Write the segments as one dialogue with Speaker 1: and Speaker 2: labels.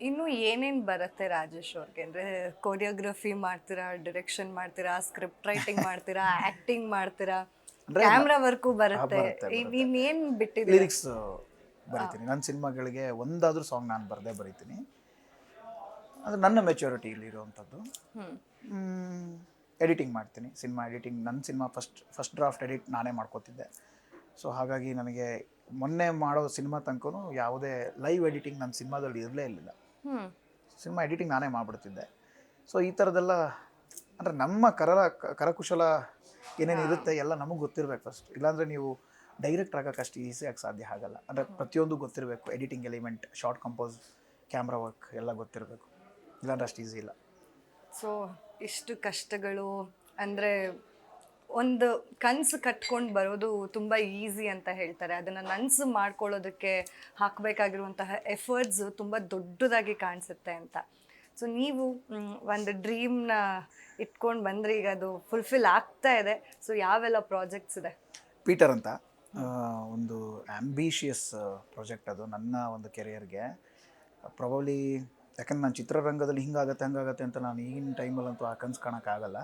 Speaker 1: ಇನ್ನು ಏನೇನ್ ಬರುತ್ತೆ ರಾಜೇಶ್ ಅವ್ರಿಗೆ? ಅಂದ್ರೆ ಕೊರಿಯೋಗ್ರಫಿ ಮಾಡ್ತೀರಾ ಡೈರೆಕ್ಷನ್ ಮಾಡ್ತೀರಾ ಸ್ಕ್ರಿಪ್ಟ್ ರೈಟಿಂಗ್ ಮಾಡ್ತೀರಾ ಆಕ್ಟಿಂಗ್ ಮಾಡ್ತೀರಾ? ಕ್ಯಾಮ್ರಾ ವರ್ಕು ಬರುತ್ತೆ.
Speaker 2: ಇನ್ನೇನು
Speaker 1: ಇನ್- ಇನ್ನೇನ್ ಬಿಟ್ಟಿದೆ
Speaker 2: ಲಿರಿಕ್ಸ್ ಬರಿತೀನಿ. ನನ್ನ ಸಿನಿಮಾಗಳಿಗೆ ಒಂದಾದ್ರೂ ಸಾಂಗ್ ನಾನು ಬರದೇ ಬರಿತೀನಿ. ಅದು ನನ್ನ ಮೆಚುರಿಟಿಲಿ ಇರುವಂಥದ್ದು. ಎಡಿಟಿಂಗ್ ಮಾಡ್ತೀನಿ. ಸಿನಿಮಾ ಎಡಿಟಿಂಗ್ ನನ್ನ cinema first first draft edit ನಾನೇ ಮಾಡ್ಕೋತಿದ್ದೆ. ಸೊ ಹಾಗಾಗಿ ನನಗೆ ಮೊನ್ನೆ ಮಾಡೋ ಸಿನಿಮಾ ತನಕ ಯಾವುದೇ ಲೈವ್ ಎಡಿಟಿಂಗ್ ನನ್ನ ಸಿನಿಮಾದಲ್ಲಿ ಇರಲೇ ಇರಲಿಲ್ಲ. ಸಿನಿಮಾ ಎಡಿಟಿಂಗ್ ನಾನೇ ಮಾಡಿಬಿಡ್ತಿದ್ದೆ. ಸೊ ಈ ಥರದ್ದೆಲ್ಲ ಅಂದರೆ ನಮ್ಮ ಕರಲ ಕರಕುಶಲ ಏನೇನು ಇರುತ್ತೆ ಎಲ್ಲ ನಮಗೆ ಗೊತ್ತಿರಬೇಕು ಫಸ್ಟ್ ಇಲ್ಲಾಂದರೆ ನೀವು ಡೈರೆಕ್ಟ್ ಆಗೋಕೆ ಅಷ್ಟು ಈಸಿಯಾಗಿ ಸಾಧ್ಯ ಆಗಲ್ಲ. ಅಂದರೆ ಪ್ರತಿಯೊಂದು ಗೊತ್ತಿರಬೇಕು. Editing element short compose camera work ಎಲ್ಲ ಗೊತ್ತಿರಬೇಕು. ಇಲ್ಲಾಂದ್ರೆ ಅಷ್ಟು ಈಸಿ ಇಲ್ಲ.
Speaker 1: ಸೊ ಇಷ್ಟು ಕಷ್ಟಗಳು ಅಂದ್ರೆ ಒಂದು ಕನ್ಸು ಕಟ್ಕೊಂಡು ಬರೋದು ತುಂಬ ಈಸಿ ಅಂತ ಹೇಳ್ತಾರೆ. ಅದನ್ನು ನನ್ಸು ಮಾಡ್ಕೊಳ್ಳೋದಕ್ಕೆ ಹಾಕಬೇಕಾಗಿರುವಂತಹ ಎಫರ್ಟ್ಸು ತುಂಬ ದೊಡ್ಡದಾಗಿ ಕಾಣಿಸುತ್ತೆ ಅಂತ. ಸೊ, ನೀವು ಒಂದು ಡ್ರೀಮ್ನ ಇಟ್ಕೊಂಡು ಬಂದರೆ ಈಗ ಅದು ಫುಲ್ಫಿಲ್ ಆಗ್ತಾ ಇದೆ. ಸೊ, ಯಾವೆಲ್ಲ ಪ್ರಾಜೆಕ್ಟ್ಸ್ ಇದೆ?
Speaker 2: ಪೀಟರ್ ಅಂತ. ಒಂದು ಆ್ಯಂಬಿಷಿಯಸ್ ಪ್ರಾಜೆಕ್ಟ್ ಅದು ನನ್ನ ಒಂದು ಕೆರಿಯರ್ಗೆ. ಪ್ರಾಬಬ್ಲಿ ಯಾಕಂದ್ರೆ ನಾನು ಚಿತ್ರರಂಗದಲ್ಲಿ ಹಿಂಗಾಗತ್ತೆ ಹಂಗಾಗತ್ತೆ ಅಂತ ನಾನು ಈಗಿನ ಟೈಮಲ್ಲಂತೂ ಆ ಕನ್ಸು ಕಾಣೋಕ್ಕಾಗಲ್ಲ.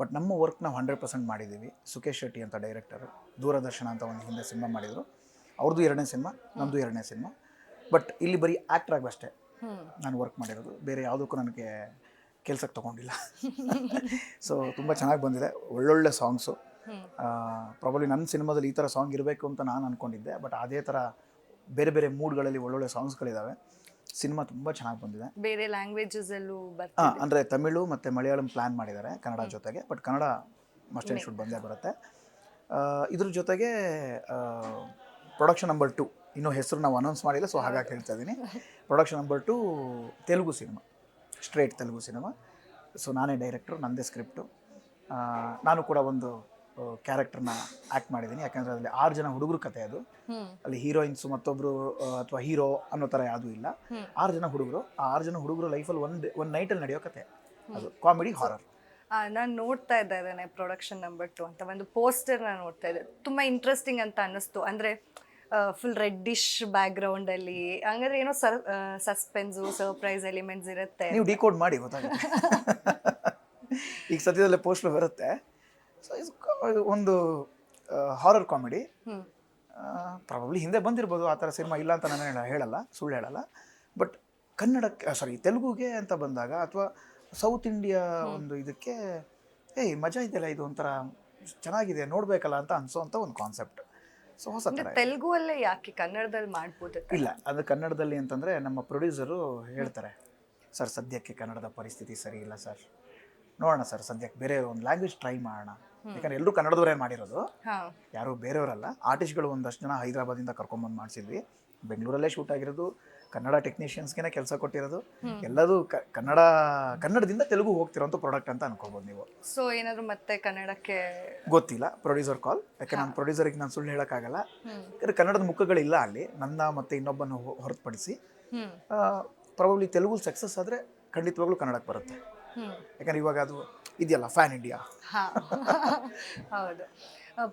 Speaker 2: ಬಟ್ ನಮ್ಮ ವರ್ಕ್ ನಾವು ಹಂಡ್ರೆಡ್ ಪರ್ಸೆಂಟ್ ಮಾಡಿದ್ದೀವಿ. ಸುಖೇಶ್ ಶೆಟ್ಟಿ ಅಂತ ಡೈರೆಕ್ಟರ್ ದೂರದರ್ಶನ ಅಂತ ಒಂದು ಹಿಂದೆ ಸಿನಿಮಾ ಮಾಡಿದರು. ಅವ್ರದ್ದು ಎರಡನೇ ಸಿನಿಮಾ ನಮ್ಮದು ಎರಡನೇ ಸಿನಿಮಾ. ಬಟ್ ಇಲ್ಲಿ ಬರೀ ಆ್ಯಕ್ಟ್ರ್ ಆಗಷ್ಟೇ ನಾನು ವರ್ಕ್ ಮಾಡಿರೋದು. ಬೇರೆ ಯಾವುದಕ್ಕೂ ನನಗೆ ಕೆಲ್ಸಕ್ಕೆ ತೊಗೊಂಡಿಲ್ಲ. ಸೊ ತುಂಬ ಚೆನ್ನಾಗಿ ಬಂದಿದೆ. ಒಳ್ಳೊಳ್ಳೆ ಸಾಂಗ್ಸು ಪ್ರಾಬಲಿ ನನ್ನ ಸಿನಿಮಾದಲ್ಲಿ ಈ ಥರ ಸಾಂಗ್ ಇರಬೇಕು ಅಂತ ನಾನು ಅಂದ್ಕೊಂಡಿದ್ದೆ ಬಟ್ ಅದೇ ಥರ ಬೇರೆ ಬೇರೆ ಮೂಡ್ಗಳಲ್ಲಿ ಒಳ್ಳೊಳ್ಳೆ ಸಾಂಗ್ಸ್ಗಳಿದ್ದಾವೆ ಸಿನಿಮಾ ತುಂಬ ಚೆನ್ನಾಗಿ ಬಂದಿದೆ.
Speaker 1: ಬೇರೆ ಲ್ಯಾಂಗ್ವೇಜಸ್ ಅಲ್ಲೂ
Speaker 2: ಹಾಂ ಅಂದರೆ ತಮಿಳು ಮತ್ತು ಮಲಯಾಳಂ ಪ್ಲ್ಯಾನ್ ಮಾಡಿದ್ದಾರೆ ಕನ್ನಡ ಜೊತೆಗೆ but Kannada must shoot should ಬಂದೇ ಬರುತ್ತೆ. ಇದ್ರ ಜೊತೆಗೆ ಪ್ರೊಡಕ್ಷನ್ ನಂಬರ್ ಟು ಇನ್ನೂ ಹೆಸರು ನಾವು ಅನೌನ್ಸ್ ಮಾಡಿಲ್ಲ ಸೊ ಹಾಗಾಗಿ ಹೇಳ್ತಾ ಇದ್ದೀನಿ production number two Telugu cinema. Straight Telugu cinema. So ನಾನೇ ಡೈರೆಕ್ಟ್ರು ನನ್ನದೇ ಸ್ಕ್ರಿಪ್ಟು ನಾನು ಕೂಡ ಒಂದು ಕ್ಯಾರೆಕ್ಟರ್ನ ಆ್ಯಕ್ಟ್ ಮಾಡಿದ್ದೀನಿ. ಯಾಕಂದರೆ ಅದರಲ್ಲಿ ಆರು ಜನ ಹುಡುಗರು ಕತೆ ಅದು. ಅಲ್ಲಿ ಹೀರೋಯಿನ್ಸ್ ಮತ್ತೊಬ್ಬರು ಅಥವಾ ಹೀರೋ ಅನ್ನೋ ಥರ ಯಾವುದೂ ಇಲ್ಲ. ಆರು ಜನ ಹುಡುಗರು ಆ ಆರು ಜನ ಹುಡುಗರು ಲೈಫಲ್ಲಿ ಒಂದು ಒಂದು ನೈಟಲ್ಲಿ ನಡೆಯೋ ಕತೆ. ಅದು ಕಾಮಿಡಿ ಹಾರರ್
Speaker 1: ನಾನು ನೋಡ್ತಾ ಇದ್ದೇನೆ ಪ್ರೊಡಕ್ಷನ್ ನಂಬರ್ ಟು ಅಂತ. ಒಂದು ಪೋಸ್ಟರ್ ನಾನು ನೋಡ್ತಾ ಇದ್ದೆ. ತುಂಬ ಇಂಟ್ರೆಸ್ಟಿಂಗ್ ಅಂತ ಅನ್ನಿಸ್ತು. ಅಂದರೆ ಫುಲ್ ರೆಡ್ಡಿಶ್ ಬ್ಯಾಕ್ಗ್ರೌಂಡಲ್ಲಿ ಹಂಗಾದ್ರೆ ಏನೋ ಸರ್ ಸಸ್ಪೆನ್ಸು ಸರ್ಪ್ರೈಸ್ ಎಲಿಮೆಂಟ್ಸ್ ಇರುತ್ತೆ
Speaker 2: ನೀವು ಡಿಕೋಡ್ ಮಾಡಿ ಗೊತ್ತಾಗುತ್ತೆ. ಈಗ ಸದ್ಯದಲ್ಲೇ ಪೋಸ್ಟರ್ ಬರುತ್ತೆ. ಒಂದು ಹಾರರ್ ಕಾಮಿಡಿ ಪ್ರಾಬಬ್ಲಿ ಹಿಂದೆ ಬಂದಿರ್ಬೋದು ಆ ಥರ ಸಿನಿಮಾ ಇಲ್ಲ ಅಂತ ನಾನು ಹೇಳ ಹೇಳಲ್ಲ ಸುಳ್ಳು ಹೇಳಲ್ಲ. ಬಟ್ ಕನ್ನಡಕ್ಕೆ ಸಾರಿ ತೆಲುಗುಗೆ ಅಂತ ಬಂದಾಗ ಅಥವಾ ಸೌತ್ ಇಂಡಿಯಾ ಒಂದು ಇದಕ್ಕೆ ಏಯ್ ಮಜಾ ಇದೆಯಲ್ಲ ಇದು ಒಂಥರ ಚೆನ್ನಾಗಿದೆ ನೋಡಬೇಕಲ್ಲ ಅಂತ ಅನ್ಸೋವಂಥ ಒಂದು ಕಾನ್ಸೆಪ್ಟ್ ಸೊ ಹೊಸ ಥರ
Speaker 1: ತೆಲುಗು ಅಲ್ಲೇ ಯಾಕೆ ಕನ್ನಡದಲ್ಲಿ ಮಾಡ್ಬೋದು
Speaker 2: ಇಲ್ಲ ಅದು ಕನ್ನಡದಲ್ಲಿ ಅಂತಂದರೆ ನಮ್ಮ ಪ್ರೊಡ್ಯೂಸರು ಹೇಳ್ತಾರೆ ಸರ್ ಸದ್ಯಕ್ಕೆ ಕನ್ನಡದ ಪರಿಸ್ಥಿತಿ ಸರಿ ಇಲ್ಲ ಸರ್. ನೋಡೋಣ ಸರ್ ಸದ್ಯಕ್ಕೆ ಬೇರೆ ಒಂದು ಲ್ಯಾಂಗ್ವೇಜ್ ಟ್ರೈ ಮಾಡೋಣ. ಯಾಕಂದ್ರೆ ಎಲ್ಲರೂ ಕನ್ನಡದವರೇ ಮಾಡಿರೋದು.
Speaker 1: ಹಾ.
Speaker 2: ಯಾರು ಬೇರೆಯವರಲ್ಲ. ಆರ್ಟಿಸ್ಟ್ಗಳು ಒಂದಷ್ಟು ಜನ ಹೈದರಾಬಾದಿಂದ ಕರ್ಕೊಂಬಂದು ಮಾಡಿಸಿದ್ವಿ. ಬೆಂಗಳೂರಲ್ಲೇ ಶೂಟ್ ಆಗಿರೋದು. ಕನ್ನಡ ಟೆಕ್ನಿಷಿಯನ್ಸ್ಗೆ ಕೆಲಸ ಕೊಟ್ಟಿರೋದು. ಎಲ್ಲದೂ ಕನ್ನಡ ಕನ್ನಡದಿಂದ ತೆಲುಗು ಹೋಗ್ತಿರೋಂಥ ಪ್ರಾಡಕ್ಟ್ ಅಂತ ಅನ್ಕೋಬೋದು ನೀವು.
Speaker 1: ಸೊ ಏನಾದ್ರು ಮತ್ತೆ ಕನ್ನಡಕ್ಕೆ
Speaker 2: ಗೊತ್ತಿಲ್ಲ. ಪ್ರೊಡ್ಯೂಸರ್ ಕಾಲ್ ಯಾಕೆ ನಾನು ಪ್ರೊಡ್ಯೂಸರಿಗೆ ನಾನು ಸುಳ್ಳು ಹೇಳೋಕ್ಕಾಗಲ್ಲ. ಯಾಕಂದ್ರೆ ಕನ್ನಡದ ಮುಖಗಳಿಲ್ಲ ಅಲ್ಲಿ. ನನ್ನ ಮತ್ತೆ ಇನ್ನೊಬ್ಬನ ಹೊರತುಪಡಿಸಿ ಪ್ರಾಬಬ್ಲಿ ತೆಲುಗು ಸಕ್ಸಸ್ ಆದರೆ ಖಂಡಿತವಾಗ್ಲೂ ಕನ್ನಡಕ್ಕೆ ಬರುತ್ತೆ. ಯಾಕಂದ್ರೆ ಇವಾಗ ಅದು ಇದೆಯಲ್ಲ ಫ್ಯಾನ್ ಇಂಡಿಯಾ
Speaker 1: ಹೌದು.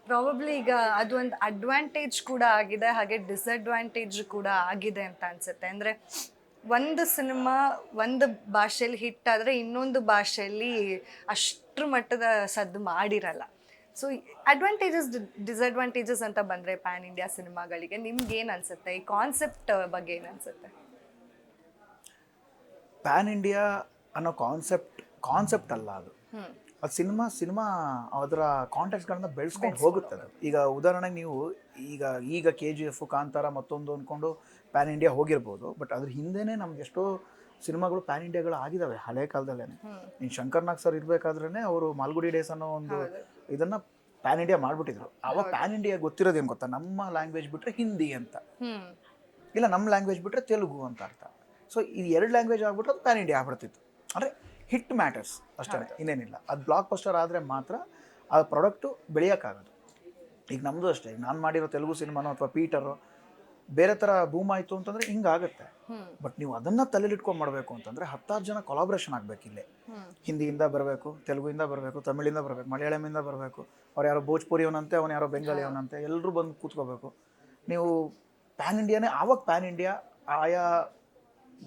Speaker 1: ಪ್ರಾಬಬ್ಲಿ ಈಗ ಅದು ಒಂದು ಅಡ್ವಾಂಟೇಜ್ ಕೂಡ ಆಗಿದೆ ಹಾಗೆ ಡಿಸ್ಅಡ್ವಾಂಟೇಜ್ ಕೂಡ ಆಗಿದೆ ಅಂತ ಅನ್ಸುತ್ತೆ. ಅಂದ್ರೆ ಒಂದು ಸಿನಿಮಾ ಒಂದು ಭಾಷೆಯಲ್ಲಿ ಹಿಟ್ ಆದರೆ ಇನ್ನೊಂದು ಭಾಷೆಯಲ್ಲಿ ಅಷ್ಟರ ಮಟ್ಟದ ಸದ್ದು ಮಾಡಿರಲ್ಲ. ಸೊ ಅಡ್ವಾಂಟೇಜಸ್ ಡಿಸ್ಅಡ್ವಾಂಟೇಜಸ್ ಅಂತ ಬಂದರೆ ಪ್ಯಾನ್ ಇಂಡಿಯಾ ಸಿನಿಮಾಗಳಿಗೆ ನಿಮ್ಗೆ ಏನು ಅನ್ಸುತ್ತೆ? ಈ ಕಾನ್ಸೆಪ್ಟ್ ಬಗ್ಗೆ ಏನು ಅನ್ಸುತ್ತೆ?
Speaker 2: ಪ್ಯಾನ್ ಇಂಡಿಯಾ ಅನ್ನೋ ಕಾನ್ಸೆಪ್ಟ್ ಕಾನ್ಸೆಪ್ಟ್ ಅಲ್ಲ ಅದು. ಅದು ಸಿನಿಮಾ ಸಿನಿಮಾ ಅದರ ಕಾಂಟೆಕ್ಟ್ಗಳನ್ನ ಬೆಳೆಸ್ಕೊಂಡು ಹೋಗುತ್ತೆ ಅದು. ಈಗ ಉದಾಹರಣೆಗೆ ನೀವು ಈಗ ಈಗ ಕೆ ಜಿ ಎಫ್ ಕಾಂತಾರ ಮತ್ತೊಂದು ಅಂದ್ಕೊಂಡು ಪ್ಯಾನ್ ಇಂಡಿಯಾ ಹೋಗಿರ್ಬೋದು ಬಟ್ ಅದ್ರ ಹಿಂದೆನೇ ನಮ್ಗೆ ಎಷ್ಟೋ ಸಿನಿಮಾಗಳು ಪ್ಯಾನ್ ಇಂಡಿಯಾಗಳು ಆಗಿದಾವೆ ಹಳೆ ಕಾಲದಲ್ಲೇ
Speaker 1: ನೀನು
Speaker 2: ಶಂಕರ್ ನಾಗ್ ಸರ್ ಇರ್ಬೇಕಾದ್ರೇ ಅವರು ಮಾಲ್ಗುಡಿ ಡೇಸ್ ಅನ್ನೋ ಒಂದು. ಇದನ್ನ ಪ್ಯಾನ್ ಇಂಡಿಯಾ ಮಾಡಿಬಿಟ್ಟಿದ್ರು. ಅವಾಗ ಪ್ಯಾನ್ ಇಂಡಿಯಾ ಗೊತ್ತಿರೋದೇನು ಗೊತ್ತಾ? ನಮ್ಮ ಲ್ಯಾಂಗ್ವೇಜ್ ಬಿಟ್ಟರೆ ಹಿಂದಿ ಅಂತ. ಇಲ್ಲ ನಮ್ಮ ಲ್ಯಾಂಗ್ವೇಜ್ ಬಿಟ್ಟರೆ ತೆಲುಗು ಅಂತ ಅರ್ಥ. ಸೊ ಇದು ಎರಡು ಲ್ಯಾಂಗ್ವೇಜ್ ಆಗ್ಬಿಟ್ರೆ ಅದು ಪ್ಯಾನ್ ಇಂಡಿಯಾ ಆಗ್ಬಿಡ್ತಿತ್ತು. ಅಂದರೆ ಹಿಟ್ ಮ್ಯಾಟರ್ಸ್ ಅಷ್ಟೇ ಇನ್ನೇನಿಲ್ಲ. ಅದು ಬ್ಲಾಕ್ ಬಸ್ಟರ್ ಆದರೆ ಮಾತ್ರ ಆ ಪ್ರಾಡಕ್ಟು ಬೆಳೆಯೋಕ್ಕಾಗೋದು. ಈಗ ನಮ್ಮದು ಅಷ್ಟೇ ಈಗ ನಾನು ಮಾಡಿರೋ ತೆಲುಗು ಸಿನಿಮಾನೋ ಅಥವಾ ಪೀಟರು ಬೇರೆ ಥರ ಭೂಮಾಯಿತು ಆಯಿತು ಅಂತಂದರೆ ಹಿಂಗಾಗುತ್ತೆ. ಬಟ್ ನೀವು ಅದನ್ನು ತಲೆಲಿಟ್ಕೊಂಡು ಮಾಡಬೇಕು ಅಂತಂದರೆ ಹತ್ತಾರು ಜನ ಕೊಲಾಬ್ರೇಷನ್ ಆಗಬೇಕು ಇಲ್ಲೇ. ಹಿಂದಿಯಿಂದ ಬರಬೇಕು ತೆಲುಗುಯಿಂದ ಬರಬೇಕು ತಮಿಳಿಂದ ಬರಬೇಕು ಮಲಯಾಳಮಿಂದ ಬರಬೇಕು. ಅವ್ರು ಯಾರೋ ಭೋಜ್ಪುರಿಯವನಂತೆ ಅವನು ಯಾರೋ ಬೆಂಗಾಲಿಯವನಂತೆ ಎಲ್ಲರೂ ಬಂದು ಕೂತ್ಕೋಬೇಕು. ನೀವು ಪ್ಯಾನ್ ಇಂಡಿಯಾನೇ ಆವಾಗ ಪ್ಯಾನ್ ಇಂಡಿಯಾ ಆಯಾ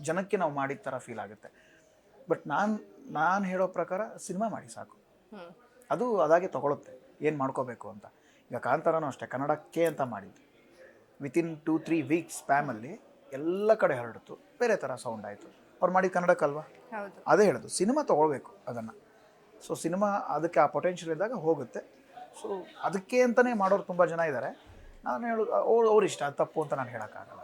Speaker 2: ಜನಕ್ಕೆ ನಾವು ಮಾಡಿದ ಥರ ಫೀಲ್ ಆಗುತ್ತೆ. ಬಟ್ ನಾನು ನಾನು ಹೇಳೋ ಪ್ರಕಾರ ಸಿನಿಮಾ ಮಾಡಿ ಸಾಕು. ಅದು ಅದಾಗೆ ತಗೊಳುತ್ತೆ. ಏನು ಮಾಡ್ಕೋಬೇಕು ಅಂತ. ಈಗ ಕಾಂತಾರನೂ ಅಷ್ಟೇ ಕನ್ನಡಕ್ಕೆ ಅಂತ ಮಾಡಿದ್ದು. ವಿತಿನ್ ಟೂ ತ್ರೀ ವೀಕ್ಸ್ ಸ್ಪ್ಯಾಮಲ್ಲಿ ಎಲ್ಲ ಕಡೆ ಹರಡಿತು. ಬೇರೆ ಥರ ಸೌಂಡ್ ಆಯಿತು. ಅವ್ರು ಮಾಡಿದ ಕನ್ನಡಕ್ಕಲ್ವಾ? ಅದೇ ಹೇಳೋದು. ಸಿನಿಮಾ ತೊಗೊಳ್ಬೇಕು ಅದನ್ನು. ಸೊ ಸಿನಿಮಾ ಅದಕ್ಕೆ ಆ ಪೊಟೆನ್ಷಿಯಲ್ ಇದ್ದಾಗ ಹೋಗುತ್ತೆ. ಸೊ ಅದಕ್ಕೆ ಅಂತಲೇ ಮಾಡೋರು ತುಂಬ ಜನ ಇದ್ದಾರೆ ನಾನು ಹೇಳೋದು ಅವ್ರು ಅವ್ರ ಇಷ್ಟ ಅದು ತಪ್ಪು ಅಂತ ನಾನು ಹೇಳೋಕ್ಕಾಗಲ್ಲ.